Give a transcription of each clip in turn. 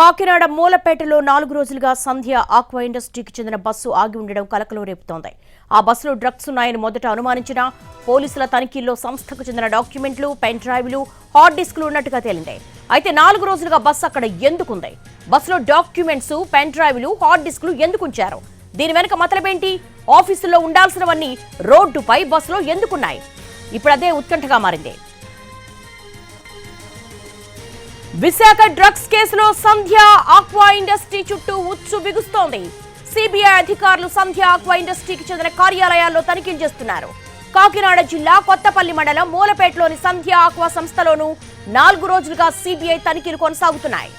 కాకినాడ మూలపేటలో నాలుగు రోజులుగా సంధ్య ఆక్వా ఇండస్ట్రీకి చెందిన బస్సు ఆగి ఉండడం కలకలం రేపుతోంది. ఆ బస్సులో డ్రగ్స్ ఉన్నాయని మొదట అనుమానించిన పోలీసుల తనిఖీల్లో సంస్థకు చెందిన డాక్యుమెంట్లు పెన్ డ్రైవ్లు హార్డ్ డిస్క్లు ఉన్నట్టుగా తేలింది. అయితే నాలుగు రోజులుగా బస్సు అక్కడ ఎందుకుంది? బస్సులో డాక్యుమెంట్స్ పెన్ డ్రైవ్లు హార్డ్ డిస్క్లు ఎందుకు ఉంచారు దీని వెనుక మతలబేంటి? ఆఫీసుల్లో ఉండాల్సినవన్నీ రోడ్డుపై బస్సులో ఎందుకున్నాయి? ఇప్పుడు అదే ఉత్కంఠగా మారింది. విశాఖ డ్రగ్స్ కేసులో సంధ్య ఆక్వా ఇండస్ట్రీ చుట్టూ ఉచ్చు బిగుస్తోంది. సిబిఐ అధికారులు సంధ్య ఆక్వా ఇండస్ట్రీకి చెందిన కార్యాలయాల్లో తనిఖీలు చేస్తున్నారు. కాకినాడ జిల్లా కొత్తపల్లి మండలం మూలపేటలోని సంధ్య ఆక్వా సంస్థలోనూ నాలుగు రోజులుగా సిబిఐ తనిఖీలు కొనసాగుతున్నాయి.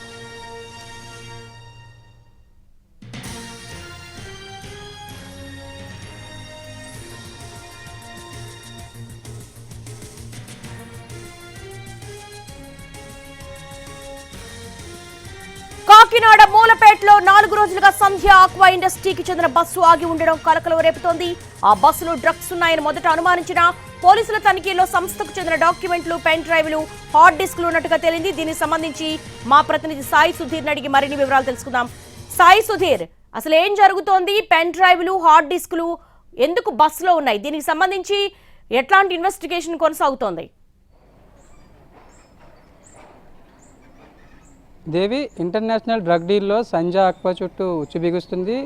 కాకినాడ మూలపేటలో నాలుగు రోజులుగా సంధ్య ఆక్వా ఇండస్ట్రీకి చెందిన బస్సు ఆగి ఉండడం కలకలం రేపుతోంది. ఆ బస్సులో డ్రగ్స్ ఉన్నాయని మొదట అనుమానించిన పోలీసుల తనిఖీలో సంస్థకు చెందిన డాక్యుమెంట్లు పెన్ డ్రైవ్లు హార్డ్ డిస్క్లు ఉన్నట్టుగా తేలింది. దీనికి సంబంధించి మా ప్రతినిధి సాయి సుధీర్ అడిగి మరిన్ని వివరాలు తెలుసుకుందాం. సాయి సుధీర్ అసలు ఏం జరుగుతోంది? పెన్ డ్రైవ్లు హార్డ్ డిస్క్లు ఎందుకు బస్సులో ఉన్నాయి? దీనికి సంబంధించి ఎట్లాంటి ఇన్వెస్టిగేషన్ కొనసాగుతోంది? దేవి ఇంటర్నేషనల్ డ్రగ్ డీల్లో సంజయ్ అక్వా చుట్టూ ఉచ్చు బిగుస్తుంది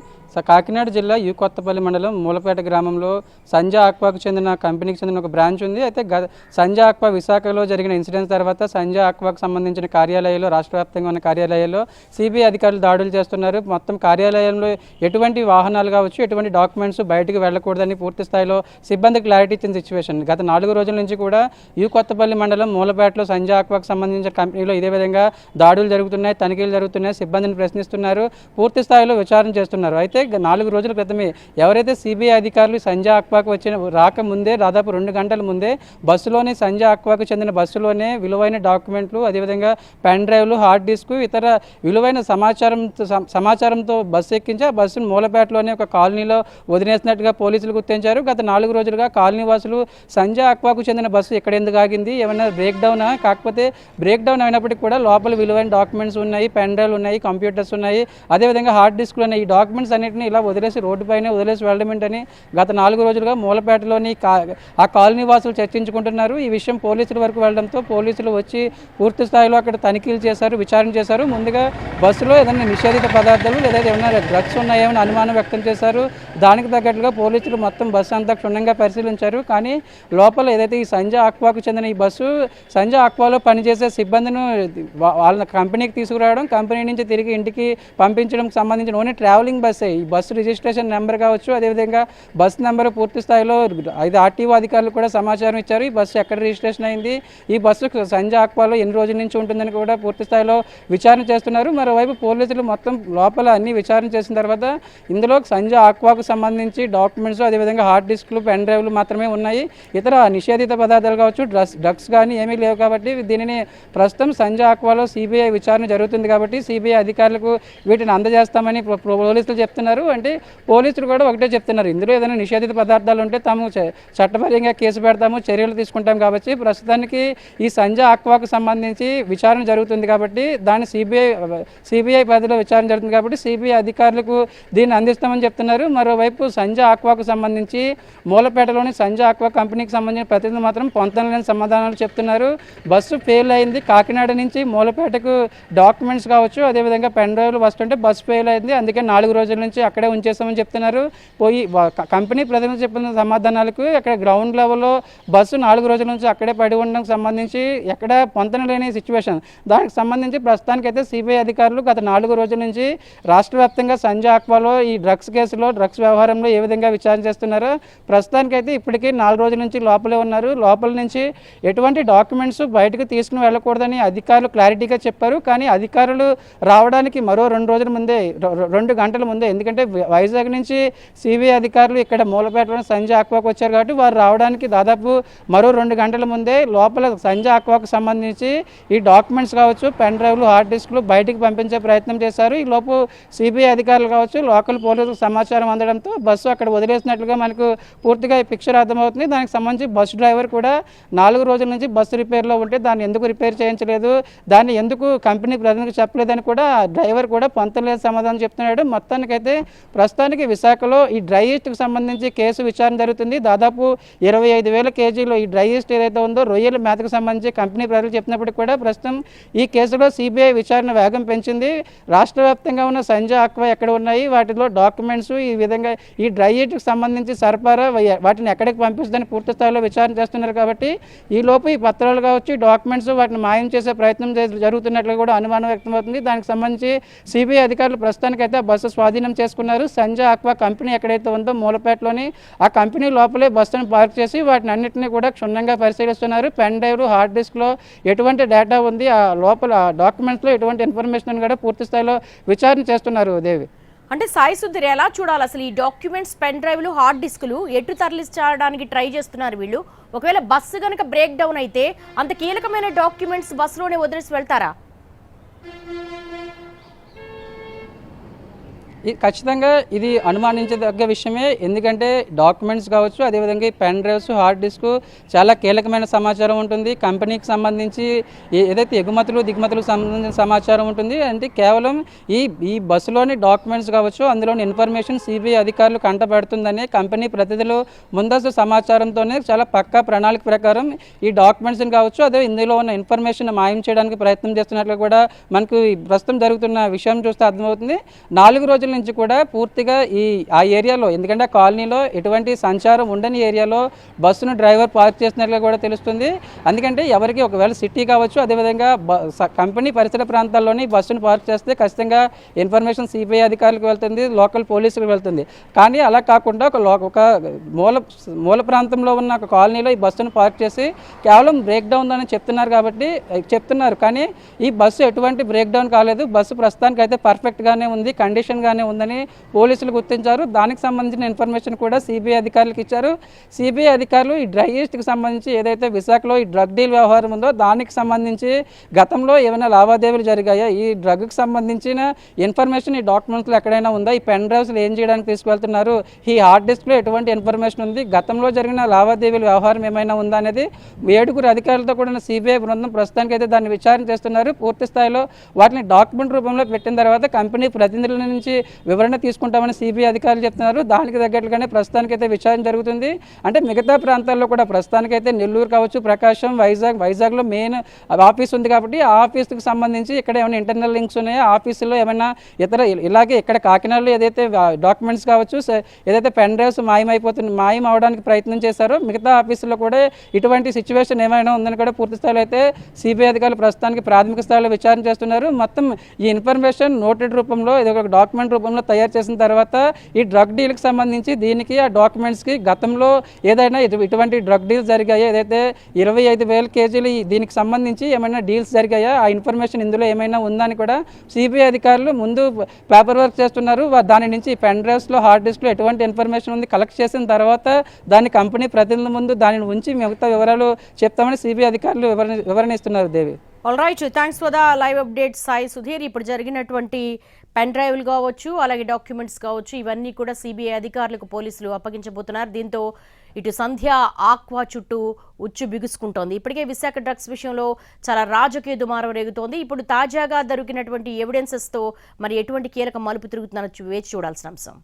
కాకినాడ జిల్లా యు కొత్తపల్లి మండలం మూలపేట గ్రామంలో సంజా ఆక్వాకు చెందిన కంపెనీకి చెందిన ఒక బ్రాంచ్ ఉంది. అయితే గ ఆక్వా విశాఖలో జరిగిన ఇన్సిడెంట్స్ తర్వాత సంజా ఆక్వాకు సంబంధించిన కార్యాలయాల్లో రాష్ట్ర వ్యాప్తంగా ఉన్న కార్యాలయాల్లో సిబిఐ అధికారులు దాడులు చేస్తున్నారు. మొత్తం కార్యాలయంలో ఎటువంటి వాహనాలు కావచ్చు ఎటువంటి డాక్యుమెంట్స్ బయటకు వెళ్ళకూడదని పూర్తి స్థాయిలో సిబ్బంది క్లారిటీ ఇచ్చిన సిచ్యువేషన్. గత నాలుగు రోజుల నుంచి కూడా యు కొత్తపల్లి మండలం మూలపేటలో సంజా ఆక్వాకు సంబంధించిన కంపెనీలో ఇదే విధంగా దాడులు జరుగుతున్నాయి తనిఖీలు జరుగుతున్నాయి సిబ్బందిని ప్రశ్నిస్తున్నారు పూర్తి స్థాయిలో విచారణ చేస్తున్నారు. అయితే నాలుగు రోజుల క్రితమే ఎవరైతే సిబిఐ అధికారులు సంజయ్ అక్వాకు వచ్చిన రాకముందే దాదాపు రెండు గంటల ముందే బస్సులోనే సంజయ్ అక్వాకు చెందిన బస్సులోనే విలువైన డాక్యుమెంట్లు అదేవిధంగా పెన్ డ్రైవ్లు హార్డ్ డిస్క్ ఇతర విలువైన సమాచారం సమాచారంతో బస్సు ఎక్కించి ఆ బస్సును మూలపేటలోనే ఒక కాలనీలో వదిలేసినట్టుగా పోలీసులు గుర్తించారు. గత నాలుగు రోజులుగా కాలనీ వాసులు సంజయ్ అక్వాకు చెందిన బస్సు ఎక్కడ ఎందుకు ఆగింది? ఏమైనా బ్రేక్ డౌనా? కాకపోతే బ్రేక్ డౌన్ అయినప్పటికీ కూడా లోపల విలువైన డాక్యుమెంట్స్ ఉన్నాయి పెన్ డ్రైవ్లు ఉన్నాయి కంప్యూటర్స్ ఉన్నాయి. అదేవిధంగా హార్డ్ డిస్క్లు ఉన్నాయి ఈ డాక్యుమెంట్స్ అన్నింటినీ ఇలా వదిలేసి రోడ్డు పైన వదిలేసి వెళ్ళడం ఏంటని గత నాలుగు రోజులుగా మూలపేటలోని కా ఆ కాలనీ వాసులు చర్చించుకుంటున్నారు. ఈ విషయం పోలీసుల వరకు వెళ్ళడంతో పోలీసులు వచ్చి పూర్తి స్థాయిలో అక్కడ తనిఖీలు చేశారు విచారణ చేశారు. ముందుగా బస్సులో ఏదైనా నిషేధిత పదార్థాలు లేదా ఏమైనా డ్రగ్స్ ఉన్నాయేమని అనుమానం వ్యక్తం చేశారు. దానికి తగ్గట్టుగా పోలీసులు మొత్తం బస్సు అంతా క్షుణ్ణంగా పరిశీలించారు. కానీ లోపల ఏదైతే ఈ సంజయ్ ఆక్వాకు చెందిన ఈ బస్సు సంజయ్ ఆక్వాలో పనిచేసే సిబ్బందిని వాళ్ళ కంపెనీకి తీసుకురావడం కంపెనీ నుంచి తిరిగి ఇంటికి పంపించడం సంబంధించిన ఓన్లీ ట్రావెలింగ్ బస్సే. ఈ బస్సు రిజిస్ట్రేషన్ నెంబర్ కావచ్చు అదేవిధంగా బస్ నెంబర్ పూర్తి స్థాయిలో ఐదు ఆర్టీఓ అధికారులు కూడా సమాచారం ఇచ్చారు. ఈ బస్సు ఎక్కడ రిజిస్ట్రేషన్ అయింది? ఈ బస్సు సంజయ్ ఆక్వాలో ఎన్ని రోజుల నుంచి ఉంటుందని కూడా పూర్తి స్థాయిలో విచారణ చేస్తున్నారు. మరోవైపు పోలీసులు మొత్తం లోపల అన్ని విచారణ చేసిన తర్వాత ఇందులో సంజయ్ ఆక్వాకు సంబంధించి డాక్యుమెంట్స్ అదేవిధంగా హార్డ్ డిస్క్లు పెన్ డ్రైవ్లు మాత్రమే ఉన్నాయి. ఇతర నిషేధిత పదార్థాలు కావచ్చు డ్రగ్స్ డ్రగ్స్ కానీ ఏమీ లేవు కాబట్టి దీనిని ప్రస్తుతం సంజయ్ ఆక్వాలో సిబిఐ విచారణ జరుగుతుంది కాబట్టి సిబిఐ అధికారులకు వీటిని అందజేస్తామని పోలీసులు చెప్తున్నారు. అంటే పోలీసులు కూడా ఒకటే చెప్తున్నారు. ఇందులో ఏదైనా నిషేధిత పదార్థాలు ఉంటే తాము చట్టపరంగా కేసు పెడతాము చర్యలు తీసుకుంటాం కాబట్టి ప్రస్తుతానికి ఈ సంజయ్ ఆక్వాకు సంబంధించి విచారణ జరుగుతుంది కాబట్టి దాన్ని సిబిఐ సిబిఐ పరిధిలో విచారణ జరుగుతుంది కాబట్టి సిబిఐ అధికారులకు దీన్ని అందిస్తామని చెప్తున్నారు. మరోవైపు సంజయ్ ఆక్వాకు సంబంధించి మూలపేటలోని సంజయ్ ఆక్వా కంపెనీకి సంబంధించిన ప్రతినిధులు మాత్రం పొంతనలేని సమాధానాలు చెప్తున్నారు. బస్సు ఫెయిల్ అయింది. కాకినాడ నుంచి మూలపేటకు డాక్యుమెంట్స్ కావచ్చు అదేవిధంగా పెన్ డ్రైవ్లు వస్తుంటే బస్సు ఫెయిల్ అయింది. అందుకే నాలుగు రోజుల నుంచి అక్కడే ఉంచేస్తామని చెప్తున్నారు. పోయి కంపెనీ ప్రతినిధి చెప్పిన సమాధానాలకు అక్కడ గ్రౌండ్ లెవెల్లో బస్సు నాలుగు రోజుల నుంచి అక్కడే పడి ఉండడానికి సంబంధించి ఎక్కడ పొంతన లేని సిచ్యువేషన్ దానికి సంబంధించి ప్రస్తుతానికి అయితే సిబిఐ అధికారులు గత నాలుగు రోజుల నుంచి రాష్ట్ర వ్యాప్తంగా సంజయ్ ఆక్వాలో ఈ డ్రగ్స్ కేసులో డ్రగ్స్ వ్యవహారంలో ఏ విధంగా విచారణ చేస్తున్నారో ప్రస్తుతానికైతే ఇప్పటికీ నాలుగు రోజుల నుంచి లోపలే ఉన్నారు. లోపల నుంచి ఎటువంటి డాక్యుమెంట్స్ బయటకు తీసుకుని వెళ్ళకూడదని అధికారులు క్లారిటీగా చెప్పారు. కానీ అధికారులు రావడానికి మరో రెండు రోజుల ముందే రెండు గంటల ముందే ఎందుకంటే ఎందుకంటే వైజాగ్ నుంచి సిబిఐ అధికారులు ఇక్కడ మూలపేటలో సంజయ్ ఆక్వాకు వచ్చారు కాబట్టి వారు రావడానికి దాదాపు మరో రెండు గంటల ముందే లోపల సంజయ్ ఆక్వాకు సంబంధించి ఈ డాక్యుమెంట్స్ కావచ్చు పెన్ డ్రైవ్లు హార్డ్ డిస్క్లు బయటికి పంపించే ప్రయత్నం చేశారు. ఈ లోపు సిబిఐ అధికారులు కావచ్చు లోకల్ పోలీసులకు సమాచారం అందడంతో బస్సు అక్కడ వదిలేసినట్లుగా మనకు పూర్తిగా ఈ పిక్చర్ అర్థమవుతుంది. దానికి సంబంధించి బస్సు డ్రైవర్ కూడా నాలుగు రోజుల నుంచి బస్సు రిపేర్లో ఉంటే దాన్ని ఎందుకు రిపేర్ చేయించలేదు దాన్ని ఎందుకు కంపెనీ ప్రజలకు చెప్పలేదని కూడా డ్రైవర్ కూడా పొంతలేదు సమాధానం చెప్తున్నాడు మొత్తానికైతే ప్రస్తుతానికి విశాఖలో ఈ డ్రై ఈస్ట్కి సంబంధించి కేసు విచారణ జరుగుతుంది. దాదాపు ఇరవై ఐదు వేల కేజీలు ఈ డ్రై ఈస్ట్ ఏదైతే ఉందో రొయ్యల మేతకు సంబంధించి కంపెనీ ప్రజలు చెప్పినప్పటికీ కూడా ప్రస్తుతం ఈ కేసులో సిబిఐ విచారణ వేగం పెంచింది. రాష్ట్ర వ్యాప్తంగా ఉన్న సంజయ్ అక్వా ఎక్కడ ఉన్నాయి? వాటిలో డాక్యుమెంట్స్ ఈ విధంగా ఈ డ్రై ఈస్ట్కి సంబంధించి సరఫరా వాటిని ఎక్కడికి పంపిస్తుందని పూర్తి స్థాయిలో విచారణ చేస్తున్నారు కాబట్టి ఈ లోపు ఈ పత్రాలు కావచ్చు డాక్యుమెంట్స్ వాటిని మాయం చేసే ప్రయత్నం జరుగుతున్నట్లు కూడా అనుమానం వ్యక్తమవుతుంది. దానికి సంబంధించి సిబిఐ అధికారులు ప్రస్తుతానికైతే బస్సు స్వాధీనం చేసుకున్నారు. సంజయ్ ఆక్వా కంపెనీ ఎక్కడైతే ఉందో మూలపేటలోని ఆ కంపెనీ లోపలే బస్సును పార్క్ చేసి వాటిని అన్నింటినీ కూడా క్షుణ్ణంగా పరిశీలిస్తున్నారు. పెన్ డ్రైవ్ హార్డ్ డిస్క్లో ఎటువంటి డేటా ఉంది? ఆ లోపల డాక్యుమెంట్స్లో ఎటువంటి ఇన్ఫర్మేషన్ కూడా పూర్తి స్థాయిలో విచారణ చేస్తున్నారు దేవి. అంటే సాయి సుందరి ఎలా చూడాలి అసలు ఈ డాక్యుమెంట్స్ పెన్ డ్రైవ్లు హార్డ్ డిస్కులు ఎటు తరలించడానికి ట్రై చేస్తున్నారు వీళ్ళు? ఒకవేళ బస్సు కనుక బ్రేక్ డౌన్ అయితే అంత కీలకమైన డాక్యుమెంట్స్ బస్సులోనే వదిలేసి వెళ్తారా? ఖచ్చితంగా ఇది అనుమానించదగ్గ విషయమే. ఎందుకంటే డాక్యుమెంట్స్ కావచ్చు అదేవిధంగా పెన్ డ్రైవ్స్ హార్డ్ డిస్క్ చాలా కీలకమైన సమాచారం ఉంటుంది. కంపెనీకి సంబంధించి ఏదైతే ఎగుమతులు దిగుమతులకు సంబంధించిన సమాచారం ఉంటుంది అంటే కేవలం ఈ ఈ బస్సులోని డాక్యుమెంట్స్ కావచ్చు అందులోని ఇన్ఫర్మేషన్ సిబిఐ అధికారులు కంటపడుతుందని కంపెనీ ప్రతినిధులు ముందస్తు సమాచారంతోనే చాలా పక్కా ప్రణాళిక ప్రకారం ఈ డాక్యుమెంట్స్ని కావచ్చు అదే ఇందులో ఉన్న ఇన్ఫర్మేషన్ మాయం చేయడానికి ప్రయత్నం చేస్తున్నట్లు కూడా మనకు ప్రస్తుతం జరుగుతున్న విషయం చూస్తే అర్థమవుతుంది. నాలుగు రోజుల నుంచి కూడా పూర్తిగా ఈ ఆ ఏరియాలో ఎందుకంటే ఆ కాలనీలో ఎటువంటి సంచారం ఉండని ఏరియాలో బస్సును డ్రైవర్ పార్క్ చేసినట్లుగా కూడా తెలుస్తుంది. ఎందుకంటే ఎవరికి ఒకవేళ సిటీ కావచ్చు అదేవిధంగా బ- కంపెనీ పరిసర ప్రాంతాల్లోని బస్సును పార్క్ చేస్తే ఖచ్చితంగా ఇన్ఫర్మేషన్ సిబిఐ అధికారులకు వెళ్తుంది లోకల్ పోలీసులకు వెళ్తుంది. కానీ అలా కాకుండా ఒక లో ఒక మూల మూల ప్రాంతంలో ఉన్న ఒక కాలనీలో ఈ బస్సును పార్క్ చేసి కేవలం బ్రేక్ డౌన్ అని చెప్తున్నారు కాబట్టి చెప్తున్నారు. కానీ ఈ బస్సు ఎటువంటి బ్రేక్ డౌన్ కాలేదు. బస్సు ప్రస్తుతానికి అయితే పర్ఫెక్ట్గానే ఉంది కండిషన్గానే ఉందని పోలీసులు గుర్తించారు. దానికి సంబంధించిన ఇన్ఫర్మేషన్ కూడా సిబిఐ అధికారులకు ఇచ్చారు. సిబిఐ అధికారులు ఈ డ్రై ఈస్ట్కి సంబంధించి ఏదైతే విశాఖలో ఈ డ్రగ్ డీల్ వ్యవహారం ఉందో దానికి సంబంధించి గతంలో ఏమైనా లావాదేవీలు జరిగాయా? ఈ డ్రగ్కి సంబంధించిన ఇన్ఫర్మేషన్ ఈ డాక్యుమెంట్స్లో ఎక్కడైనా ఉందా? ఈ పెన్ డ్రైవ్స్లో ఏం చేయడానికి తీసుకువెళ్తున్నారు? ఈ హార్డ్ డిస్క్లో ఎటువంటి ఇన్ఫర్మేషన్ ఉంది? గతంలో జరిగిన లావాదేవీల వ్యవహారం ఏమైనా ఉందా అనేది ఏడుగురు అధికారులతో కూడిన సిబిఐ బృందం ప్రస్తుతానికి అయితే దాన్ని విచారణ చేస్తున్నారు. పూర్తి స్థాయిలో వాటిని డాక్యుమెంట్ రూపంలో పెట్టిన తర్వాత కంపెనీ ప్రతినిధుల నుంచి వివరణ తీసుకుంటామని సిబిఐ అధికారులు చెప్తున్నారు. దానికి తగ్గట్లుగానే ప్రస్తుతానికైతే విచారణ జరుగుతుంది. అంటే మిగతా ప్రాంతాల్లో కూడా ప్రస్తుతానికైతే నెల్లూరు కావచ్చు ప్రకాశం వైజాగ్ వైజాగ్లో మెయిన్ ఆఫీస్ ఉంది కాబట్టి ఆ ఆఫీస్కి సంబంధించి ఇక్కడ ఏమైనా ఇంటర్నల్ లింక్స్ ఉన్నాయో? ఆఫీసులో ఏమైనా ఇతర ఇలాగే ఇక్కడ కాకినాడలో ఏదైతే డాక్యుమెంట్స్ కావచ్చు ఏదైతే పెన్ డ్రైవ్స్ మాయమైపోతుంది మాయం అవడానికి ప్రయత్నం చేశారో మిగతా ఆఫీసులో కూడా ఇటువంటి సిచ్యువేషన్ ఏమైనా ఉందని కూడా పూర్తి స్థాయిలో అయితే సిబిఐ అధికారులు ప్రస్తుతానికి ప్రాథమిక స్థాయిలో విచారణ చేస్తున్నారు. మొత్తం ఈ ఇన్ఫర్మేషన్ నోటెడ్ రూపంలో ఇది ఒక డాక్యుమెంట్ రూపంలో తయారు చేసిన తర్వాత ఈ డ్రగ్ డీల్కి సంబంధించి దీనికి ఆ డాక్యుమెంట్స్కి గతంలో ఏదైనా ఇటువంటి డ్రగ్ డీల్స్ జరిగాయో? ఏదైతే ఇరవై ఐదు వేల కేజీలు దీనికి సంబంధించి ఏమైనా డీల్స్ జరిగాయా? ఆ ఇన్ఫర్మేషన్ ఇందులో ఏమైనా ఉందని కూడా సిబిఐ అధికారులు ముందు పేపర్ వర్క్ చేస్తున్నారు. వా- దాని నుంచి పెన్ డ్రైవ్స్లో హార్డ్ డిస్క్లో ఎటువంటి ఇన్ఫర్మేషన్ ఉంది? కలెక్ట్ చేసిన తర్వాత దాని కంపెనీ ప్రతినిధుల ముందు దానిని ఉంచి మిగతా వివరాలు చెప్తామని సిబిఐ అధికారులు వివరణ వివరణ ఇస్తున్నారు Devi. All right thanks for the live update Sai Sudheer ఇప్పుడు జరిగినటువంటి పెన్ డ్రైవ్లు కావచ్చు అలాగే డాక్యుమెంట్స్ కావచ్చు ఇవన్నీ కూడా సిబిఐ అధికారులకు పోలీసులు అప్పగించబోతున్నారు. దీంతో ఇటు సంధ్య ఆక్వా చుట్టూ ఉచ్చు బిగుసుకుంటోంది. ఇప్పటికే విశాఖ డ్రగ్స్ విషయంలో చాలా రాజకీయ దుమారం రేగుతోంది. ఇప్పుడు తాజాగా దొరికినటువంటి ఎవిడెన్సెస్తో మరి ఎటువంటి కీలక మలుపు తిరుగుతున్నారో వేచి చూడాల్సిన అంశం.